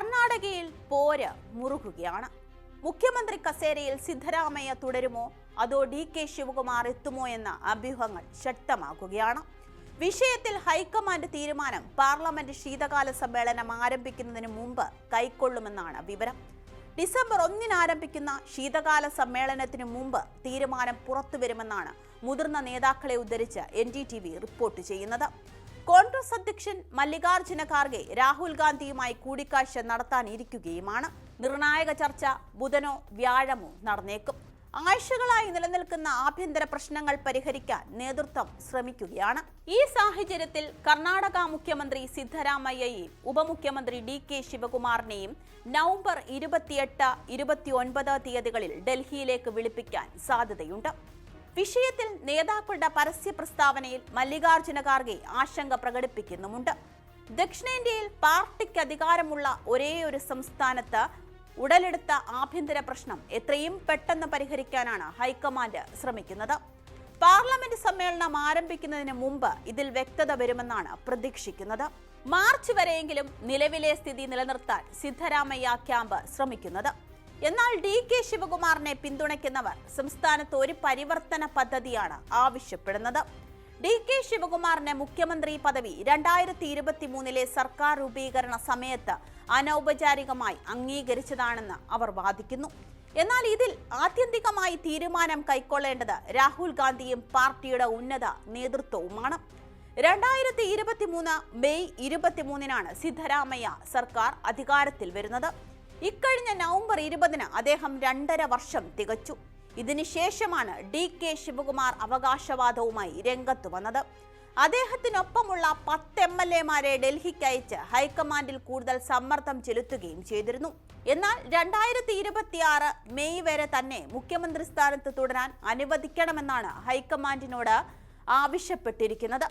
കർണാടകയിൽ പോര് മുറുകുകയാണ്. മുഖ്യമന്ത്രി കസേരയിൽ സിദ്ധരാമയ്യ തുടരുമോ? അതോ ഡി കെ ശിവകുമാർ എത്തുമോ എന്ന അഭ്യൂഹങ്ങൾ ശക്തമാക്കുകയാണ് വിഷയത്തിൽ ഹൈക്കമാൻഡ് തീരുമാനം പാർലമെന്റ് ശീതകാല സമ്മേളനം ആരംഭിക്കുന്നതിന് മുമ്പ് കൈക്കൊള്ളുമെന്നാണ് വിവരം. ഡിസംബർ ഒന്നിന് ആരംഭിക്കുന്ന ശീതകാല സമ്മേളനത്തിന് മുമ്പ് തീരുമാനം പുറത്തുവരുമെന്നാണ് മുതിർന്ന നേതാക്കളെ ഉദ്ധരിച്ച് എൻ റിപ്പോർട്ട് ചെയ്യുന്നത്. കോൺഗ്രസ് അധ്യക്ഷൻ മല്ലികാർജുന ഖാർഗെ രാഹുൽ ഗാന്ധിയുമായി കൂടിക്കാഴ്ച നടത്താനിരിക്കുകയുമാണ്. നിർണായക ചർച്ച ബുധനോ വ്യാഴമോ നടന്നേക്കും. ആഴ്ചകളായി നിലനിൽക്കുന്ന ആഭ്യന്തര പ്രശ്നങ്ങൾ പരിഹരിക്കാൻ നേതൃത്വം ശ്രമിക്കുകയാണ്. ഈ സാഹചര്യത്തിൽ കർണാടക മുഖ്യമന്ത്രി സിദ്ധരാമയ്യയെയും ഉപമുഖ്യമന്ത്രി ഡി കെ ശിവകുമാറിനെയും നവംബർ ഇരുപത്തിയെട്ട് ഇരുപത്തിയൊൻപത് തീയതികളിൽ ഡൽഹിയിലേക്ക് വിളിപ്പിക്കാൻ സാധ്യതയുണ്ട്. വിഷയത്തിൽ നേതാക്കളുടെ പരസ്യ പ്രസ്താവനയിൽ മല്ലികാർജുന ഖാർഗെ ആശങ്ക പ്രകടിപ്പിക്കുന്നുമുണ്ട്. ദക്ഷിണേന്ത്യയിൽ പാർട്ടിക്ക് അധികാരമുള്ള ഒരേ ഒരു സംസ്ഥാനത്ത് ഉടലെടുത്ത ആഭ്യന്തര പ്രശ്നം എത്രയും പെട്ടെന്ന് പരിഹരിക്കാനാണ് ഹൈക്കമാൻഡ് ശ്രമിക്കുന്നത്. പാർലമെന്റ് സമ്മേളനം ആരംഭിക്കുന്നതിന് മുമ്പ് ഇതിൽ വ്യക്തത വരുമെന്നാണ് പ്രതീക്ഷിക്കുന്നത്. മാർച്ച് വരെയെങ്കിലും നിലവിലെ സ്ഥിതി നിലനിർത്താൻ സിദ്ധരാമയ്യ ക്യാമ്പ് ശ്രമിക്കുന്നത്. എന്നാൽ ഡി കെ ശിവകുമാറിനെ പിന്തുണയ്ക്കുന്നവർ സംസ്ഥാനത്ത് ഒരു പരിവർത്തന പദ്ധതിയാണ് ആവശ്യപ്പെടുന്നത്. ഡി കെ ശിവകുമാറിന് മുഖ്യമന്ത്രി പദവി രണ്ടായിരത്തി ഇരുപത്തി മൂന്നിലെ സർക്കാർ രൂപീകരണ സമയത്ത് അനൗപചാരികമായി അംഗീകരിച്ചതാണെന്ന് അവർ വാദിക്കുന്നു. എന്നാൽ ഇതിൽ ആത്യന്തികമായി തീരുമാനം കൈക്കൊള്ളേണ്ടത് രാഹുൽ ഗാന്ധിയും പാർട്ടിയുടെ ഉന്നത നേതൃത്വവുമാണ്. രണ്ടായിരത്തി ഇരുപത്തി മൂന്ന് മെയ് ഇരുപത്തിമൂന്നിനാണ് സിദ്ധരാമയ്യ സർക്കാർ അധികാരത്തിൽ വരുന്നത്. ഇക്കഴിഞ്ഞ നവംബർ ഇരുപതിന് അദ്ദേഹം രണ്ടര വർഷം തികച്ചു. ഇതിനുശേഷമാണ് ഡി കെ ശിവകുമാർ അവകാശവാദവുമായി രംഗത്ത് വന്നത്. അദ്ദേഹത്തിനൊപ്പമുള്ള പത്ത് എം എൽ എമാരെ ഡൽഹിക്ക് അയച്ച് ഹൈക്കമാൻഡിൽ കൂടുതൽ സമ്മർദ്ദം ചെലുത്തുകയും ചെയ്തിരുന്നു. എന്നാൽ രണ്ടായിരത്തി ഇരുപത്തിയാറ് മെയ് വരെ തന്നെ മുഖ്യമന്ത്രി സ്ഥാനത്ത് തുടരാൻ അനുവദിക്കണമെന്നാണ് ഹൈക്കമാൻഡിനോട് ആവശ്യപ്പെട്ടിരിക്കുന്നത്.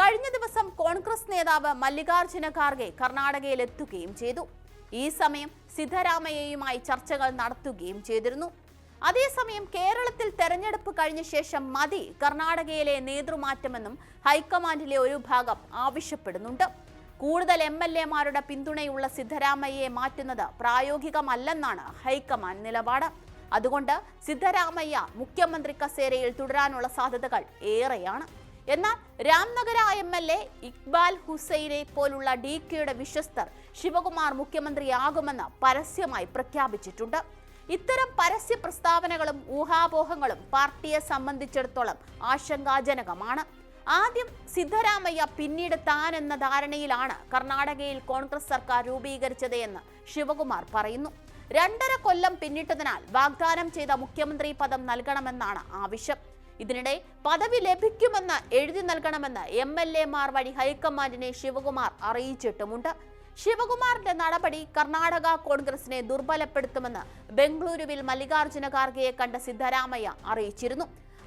കഴിഞ്ഞ ദിവസം കോൺഗ്രസ് നേതാവ് മല്ലികാർജുന ഖാർഗെ കർണാടകയിൽ എത്തുകയും ചെയ്തു. ഈ സമയം സിദ്ധരാമയ്യയുമായി ചർച്ചകൾ നടത്തുകയും ചെയ്തിരുന്നു. അതേസമയം കേരളത്തിൽ തെരഞ്ഞെടുപ്പ് കഴിഞ്ഞ ശേഷം മതി കർണാടകയിലെ നേതൃമാറ്റമെന്നും ഹൈക്കമാൻഡിലെ ഒരു ഭാഗം ആവശ്യപ്പെടുന്നുണ്ട്. കൂടുതൽ എം എൽ എമാരുടെ പിന്തുണയുള്ള സിദ്ധരാമയ്യയെ മാറ്റുന്നത് പ്രായോഗികമല്ലെന്നാണ് ഹൈക്കമാൻഡ് നിലപാട്. അതുകൊണ്ട് സിദ്ധരാമയ്യ മുഖ്യമന്ത്രി കസേരയിൽ തുടരാനുള്ള സാധ്യതകൾ ഏറെയാണ്. എന്നാൽ Ramanagara M L A Iqbal ഹുസൈനെ പോലുള്ള ഡി കെയുടെ വിശ്വസ്തർ ശിവകുമാർ മുഖ്യമന്ത്രിയാകുമെന്ന് പരസ്യമായി പ്രഖ്യാപിച്ചിട്ടുണ്ട്. ഇത്തരം പരസ്യ പ്രസ്താവനകളും ഊഹാപോഹങ്ങളും പാർട്ടിയെ സംബന്ധിച്ചിടത്തോളം ആശങ്കാജനകമാണ്. ആദ്യം സിദ്ധരാമയ്യ പിന്നീട് താൻ എന്ന ധാരണയിലാണ് കർണാടകയിൽ കോൺഗ്രസ് സർക്കാർ രൂപീകരിച്ചത് എന്ന് ശിവകുമാർ പറയുന്നു. രണ്ടര കൊല്ലം പിന്നിട്ടതിനാൽ വാഗ്ദാനം ചെയ്ത മുഖ്യമന്ത്രി പദം നൽകണമെന്നാണ് ആവശ്യം. ഇതിനിടെ പദവി ലഭിക്കുമെന്ന് എഴുതി നൽകണമെന്ന് എം എൽ എമാർ വഴി ഹൈക്കമാൻഡിനെ ശിവകുമാർ അറിയിച്ചിട്ടുമുണ്ട്. ശിവകുമാറിന്റെ നടപടി കർണാടക കോൺഗ്രസിനെ ദുർബലപ്പെടുത്തുമെന്ന് ബംഗളൂരുവിൽ മല്ലികാർജുന ഖാർഗെയെ കണ്ട സിദ്ധരാമയ്യ അറിയിച്ചിരുന്നു.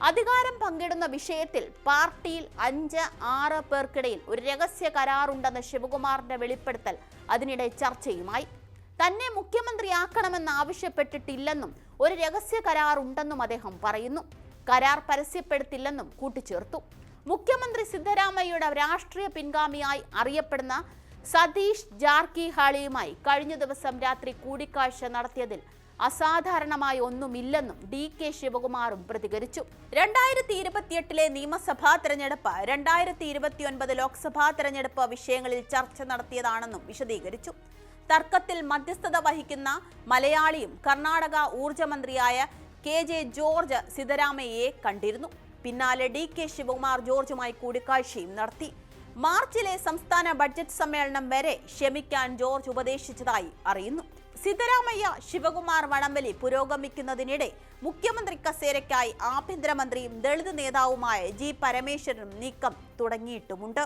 അധികാരം പങ്കിടുന്ന വിഷയത്തിൽ പാർട്ടിയിൽ അഞ്ച് ആറ് പേർക്കിടയിൽ ഒരു രഹസ്യ കരാറുണ്ടെന്ന ശിവകുമാറിന്റെ വെളിപ്പെടുത്തൽ അതിനിടെ ചർച്ചയുമായി. തന്നെ മുഖ്യമന്ത്രിയാക്കണമെന്ന് ആവശ്യപ്പെട്ടിട്ടില്ലെന്നും ഒരു രഹസ്യ കരാറുണ്ടെന്നും അദ്ദേഹം പറയുന്നു. കരാർ പരസ്യപ്പെടുത്തില്ലെന്നും കൂട്ടിച്ചേർത്തു. മുഖ്യമന്ത്രി സിദ്ധരാമയ്യയുടെ രാഷ്ട്രീയ പിൻഗാമിയായി അറിയപ്പെടുന്ന സതീഷ് ജാർക്കിഹാളിയുമായി കഴിഞ്ഞ ദിവസം രാത്രി കൂടിക്കാഴ്ച നടത്തിയതിൽ അസാധാരണമായ ഒന്നുമില്ലെന്നും ഡി കെ ശിവകുമാറും പ്രതികരിച്ചു. രണ്ടായിരത്തി ഇരുപത്തിയെട്ടിലെ നിയമസഭാ തെരഞ്ഞെടുപ്പ് രണ്ടായിരത്തി ഇരുപത്തിയൊൻപത് ലോക്സഭാ തെരഞ്ഞെടുപ്പ് വിഷയങ്ങളിൽ ചർച്ച നടത്തിയതാണെന്നും വിശദീകരിച്ചു. തർക്കത്തിൽ മധ്യസ്ഥത വഹിക്കുന്ന മലയാളിയും കർണാടക ഊർജമന്ത്രിയായ കെ ജെ ജോർജ് സിദ്ധരാമയ്യയെ കണ്ടിരുന്നു. പിന്നാലെ ഡി കെ ശിവകുമാർ ജോർജുമായി കൂടിക്കാഴ്ചയും നടത്തി. മാർച്ചിലെ സംസ്ഥാന ബഡ്ജറ്റ് സമ്മേളനം വരെ ക്ഷമിക്കാൻ ജോർജ് ഉപദേശിച്ചതായി അറിയുന്നു. സിദ്ധരാമയ്യ ശിവകുമാർ വടംവലി പുരോഗമിക്കുന്നതിനിടെ മുഖ്യമന്ത്രി കസേരയ്ക്കായി ആഭ്യന്തരമന്ത്രിയും ദളിത് നേതാവുമായ ജി പരമേശ്വരനും നീക്കം തുടങ്ങിയിട്ടുമുണ്ട്.